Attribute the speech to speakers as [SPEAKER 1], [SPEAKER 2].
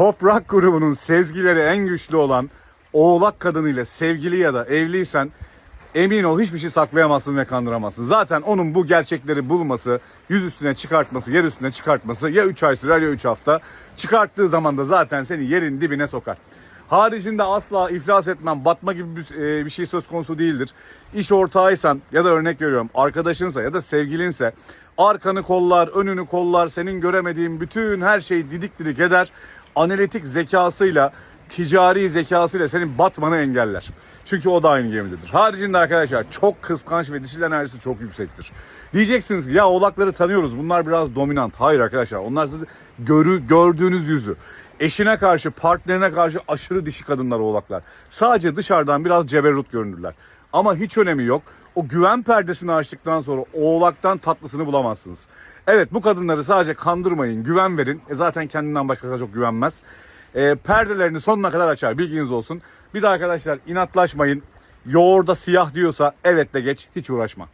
[SPEAKER 1] Toprak grubunun sezgileri en güçlü olan oğlak kadınıyla sevgili ya da evliysen emin ol hiçbir şey saklayamazsın ve kandıramazsın. Zaten onun bu gerçekleri bulması, yüz üstüne çıkartması, yer üstüne çıkartması ya 3 ay sürer ya 3 hafta. Çıkarttığı zaman da zaten seni yerin dibine sokar. Haricinde asla iflas etmem, batma gibi bir, e, bir şey söz konusu değildir. İş ortağıysan ya da örnek veriyorum arkadaşınsa ya da sevgilinse arkanı kollar, önünü kollar, senin göremediğin bütün her şeyi didik didik eder. Analitik zekasıyla, ticari zekasıyla senin batmanı engeller. Çünkü o da aynı gemidedir. Haricinde arkadaşlar çok kıskanç ve dişil enerjisi çok yüksektir. Diyeceksiniz ki ya oğlakları tanıyoruz bunlar biraz dominant. Hayır arkadaşlar onlar sizi görü, gördüğünüz yüzü. Eşine karşı, partnerine karşı aşırı dişi kadınlar oğlaklar. Sadece dışarıdan biraz ceberrut görünürler. Ama hiç önemi yok. O güven perdesini açtıktan sonra oğlaktan tatlısını bulamazsınız. Evet bu kadınları sadece kandırmayın, güven verin. E zaten kendinden başkasına çok güvenmez. E, perdelerini sonuna kadar açar bilginiz olsun. Bir de arkadaşlar inatlaşmayın. Yoğurda siyah diyorsa evet de geç hiç uğraşma.